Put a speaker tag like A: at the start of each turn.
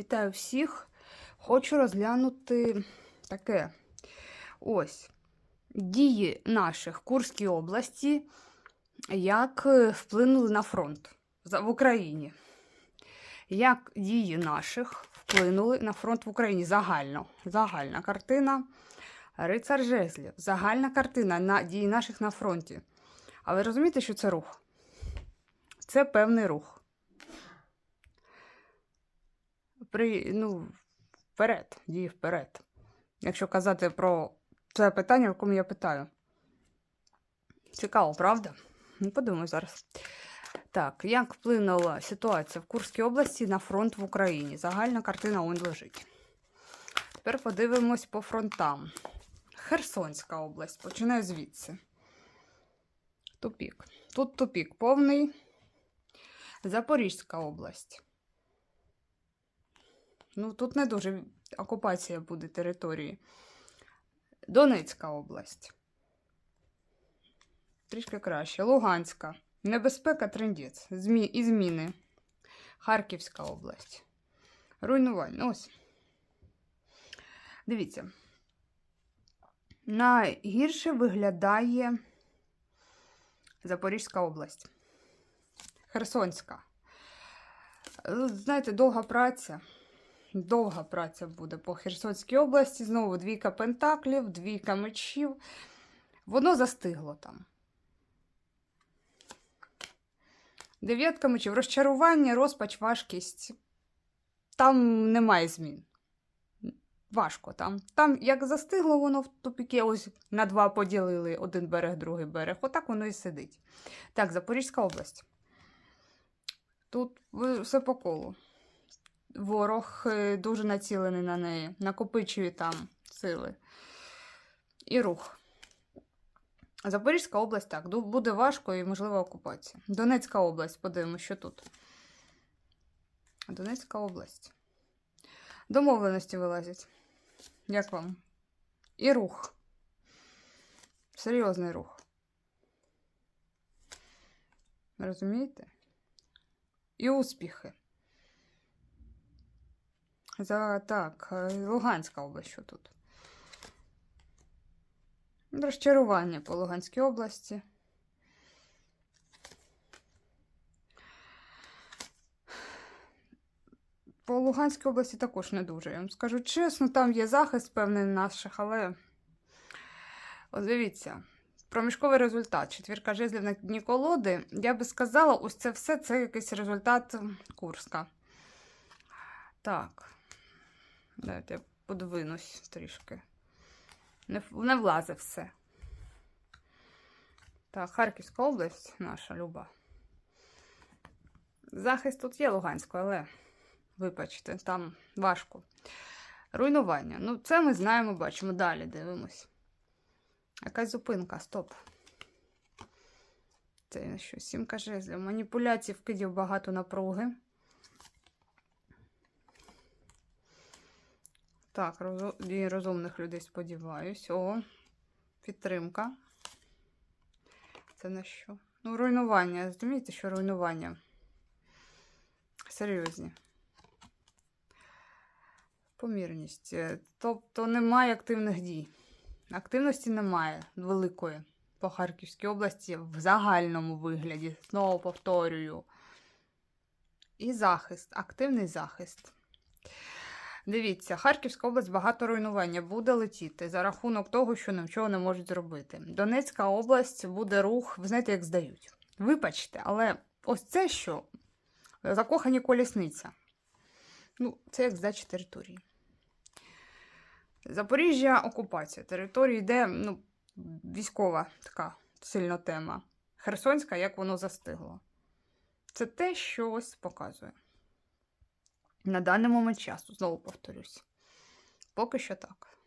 A: Вітаю всіх. Хочу розглянути таке. Ось дії наших Курській області, як е, вплинули на фронт в Україні. Як дії наших вплинули на фронт в Україні загально. Загальна картина. Рицар Жезлів. Загальна картина на дії наших на фронті. А ви розумієте, що це рух? Це певний рух. При, ну, вперед, дії вперед. Якщо казати про це питання, в якому я питаю. Цікаво, правда? Ну, подумаю зараз. Так, як вплинула ситуація в Курській області на фронт в Україні? Загальна картина он лежить. Тепер подивимось по фронтам. Херсонська область, починаю звідси. Тупік. Тут тупік повний. Запорізька область. Ну, тут не дуже окупація буде території. Донецька область. Трішки краще. Луганська. Небезпека трендець. Змі... І зміни. Харківська область. Руйнування. Ось. Дивіться. Найгірше виглядає Запорізька область. Херсонська. Знаєте, довга праця. Довга праця буде по Херсонській області. Знову двійка пентаклів, двійка мечів. Воно застигло там. Дев'ятка мечів. Розчарування, розпач, важкість. Там немає змін. Важко там. Там, як застигло воно в тупіки, ось на два поділили один берег, другий берег. Отак воно і сидить. Так, Запорізька область. Тут все по колу. Ворог е, дуже націлений на неї, накопичує там сили і рух. Запорізька область так, буде важко і можлива окупація. Донецька область, подивимося, що тут. Донецька область. Домовленості вилазять. Як вам? І рух. Серйозний рух. Розумієте? І успіхи. За так, е, Луганська область, що тут? Розчарування по Луганській області. По Луганській області також не дуже. Я вам скажу чесно, там є захист певний наших, але от дивіться. Проміжковий результат. Четвірка жезлів на дні колоди. Я би сказала, ось це все це якийсь результат Курська. Так. Дайте я подвинусь трішки. Не, не влазить все. Так, Харківська область наша люба. Захист тут є Луганською, але вибачте, там важко. Руйнування. Ну, це ми знаємо, бачимо. Далі дивимось. Якась зупинка, стоп. Це на що? Сімка жезлів. Маніпуляцій, вкидів багато напруги. Так, дії розумних людей сподіваюсь. О, підтримка. Це на що? Ну, руйнування. Розумієте, що руйнування? Серйозні. Помірність. Е, Тобто немає активних дій. Активності немає великої по Харківській області в загальному вигляді. Знову повторюю. І захист, активний захист. Дивіться, Харківська область багато руйнування буде летіти за рахунок того, що нічого не можуть зробити. Донецька область буде рух, ви знаєте, як здають. Вибачте, але ось це що? Закохані колісниця. Ну, це як здача території. Запоріжжя окупація території, де ну, військова така сильна тема. Херсонська, як воно застигло. Це те, що ось показує. На даний момент часу, знову повторюсь. Поки що так.